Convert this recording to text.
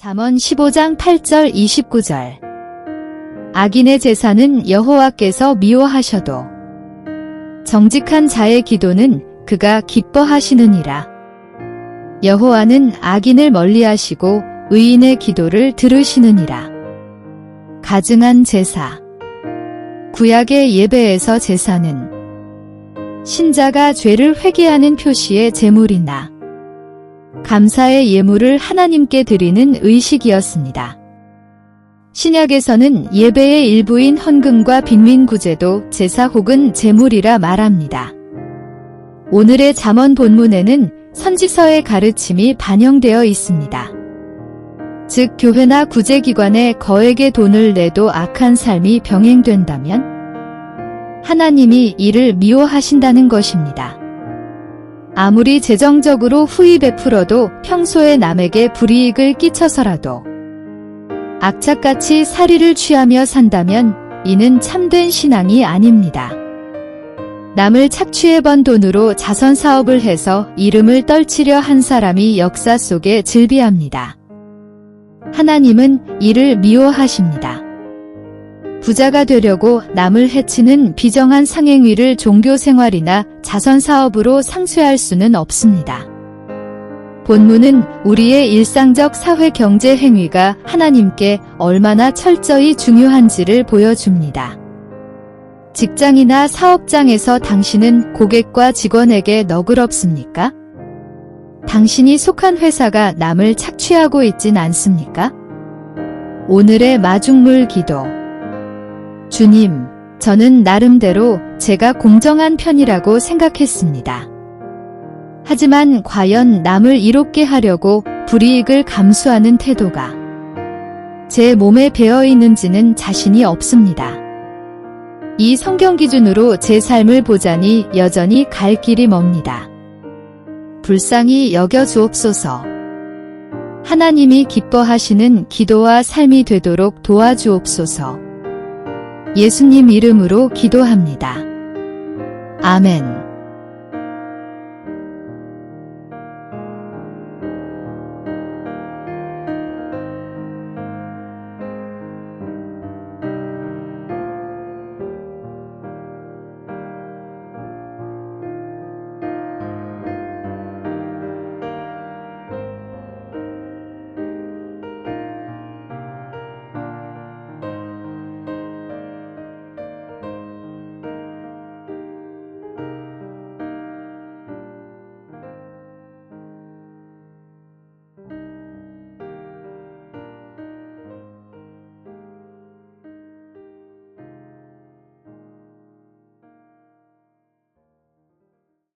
잠언 15장 8절 29절 악인의 제사는 여호와께서 미워하셔도 정직한 자의 기도는 그가 기뻐하시느니라. 여호와는 악인을 멀리하시고 의인의 기도를 들으시느니라. 가증한 제사 구약의 예배에서 제사는 신자가 죄를 회개하는 표시의 제물이나 감사의 예물을 하나님께 드리는 의식이었습니다. 신약에서는 예배의 일부인 헌금과 빈민구제도 제사 혹은 제물이라 말합니다. 오늘의 잠언 본문에는 선지서의 가르침이 반영되어 있습니다. 즉 교회나 구제기관에 거액의 돈을 내도 악한 삶이 병행된다면 하나님이 이를 미워하신다는 것입니다. 아무리 재정적으로 후히 베풀어도 평소에 남에게 불이익을 끼쳐서라도 악착같이 사리를 취하며 산다면 이는 참된 신앙이 아닙니다. 남을 착취해 번 돈으로 자선 사업을 해서 이름을 떨치려 한 사람이 역사 속에 즐비합니다. 하나님은 이를 미워하십니다. 부자가 되려고 남을 해치는 비정한 상행위를 종교 생활이나 자선 사업으로 상쇄할 수는 없습니다. 본문은 우리의 일상적 사회 경제 행위가 하나님께 얼마나 철저히 중요한지를 보여줍니다. 직장이나 사업장에서 당신은 고객과 직원에게 너그럽습니까? 당신이 속한 회사가 남을 착취하고 있진 않습니까? 오늘의 마중물 기도. 주님, 저는 나름대로 제가 공정한 편이라고 생각했습니다. 하지만 과연 남을 이롭게 하려고 불이익을 감수하는 태도가 제 몸에 배어 있는지는 자신이 없습니다. 이 성경 기준으로 제 삶을 보자니 여전히 갈 길이 멉니다. 불쌍히 여겨 주옵소서. 하나님이 기뻐하시는 기도와 삶이 되도록 도와주옵소서. 예수님 이름으로 기도합니다. 아멘.